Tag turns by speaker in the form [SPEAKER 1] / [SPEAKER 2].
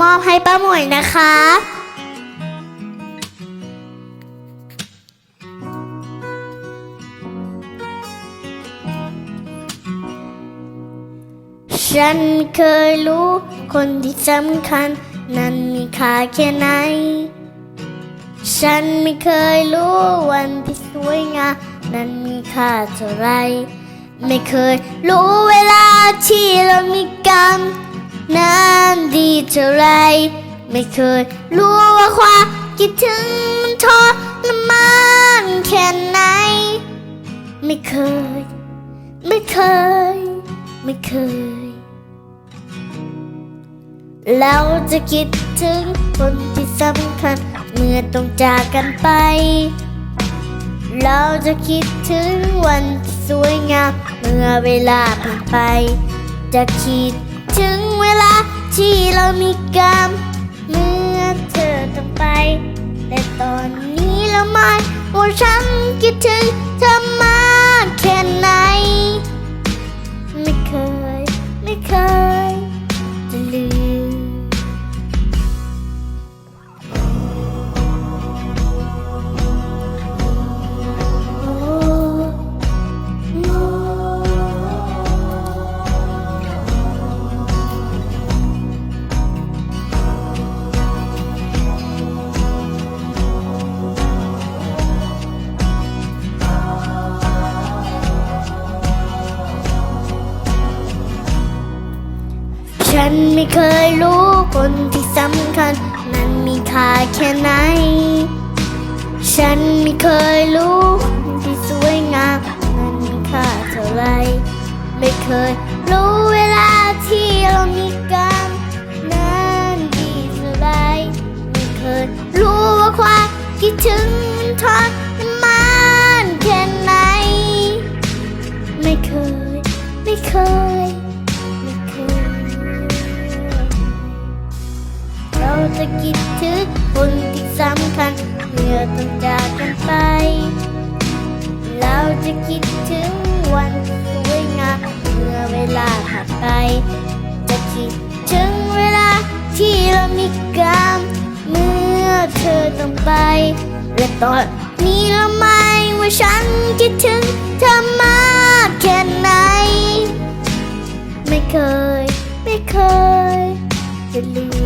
[SPEAKER 1] มอบให้ป้าหมวยนะคะ ฉันไม่เคยรู้คนที่สำคัญ นั้นมีค่าแค่ไหน ฉันไม่เคยรู้วันที่สวยงามนั้นมีค่าเท่าไร ไม่เคยรู้เวลาที่เรามีกัน นั้นดีเท่าไร ไม่เคยรู้ว่าความคิดถึงมันทรมานแค่ไหน ไม่เคย ไม่เคย ไม่เคย เราจะคิดถึงคนที่สำคัญเมื่อต้องจากกันไป เราจะคิดถึงวันสวยงามเมื่อเวลาผ่านไป จะคิดถึง เวลาที่เรามีกันเมื่อเธอต้องไป แต่ตอนนี้เราไม่ว่าฉันคิดถึงเธอ ฉันไม่เคยรู้คนที่สำคัญ นั้นมีค่าแค่ไหน ฉันไม่เคยรู้คนที่สวยงามนั้นมีค่าเท่าไรไม่เคยรู้เวลาที่เรามีกันนั้นดีเท่าไรไม่เคยรู้ว่าความคิดถึงมันทรม ต้องจากกันไป เราจะคิดถึงวันสวยงามเมื่อเวลาผ่านไป จะคิดถึงเวลาที่เรามีกันเมื่อเธอต้องไป และตอนนี้เราไม่ว่าฉันคิดถึงเธอมากแค่ไหน ไม่เคย ไม่เคยจะลืม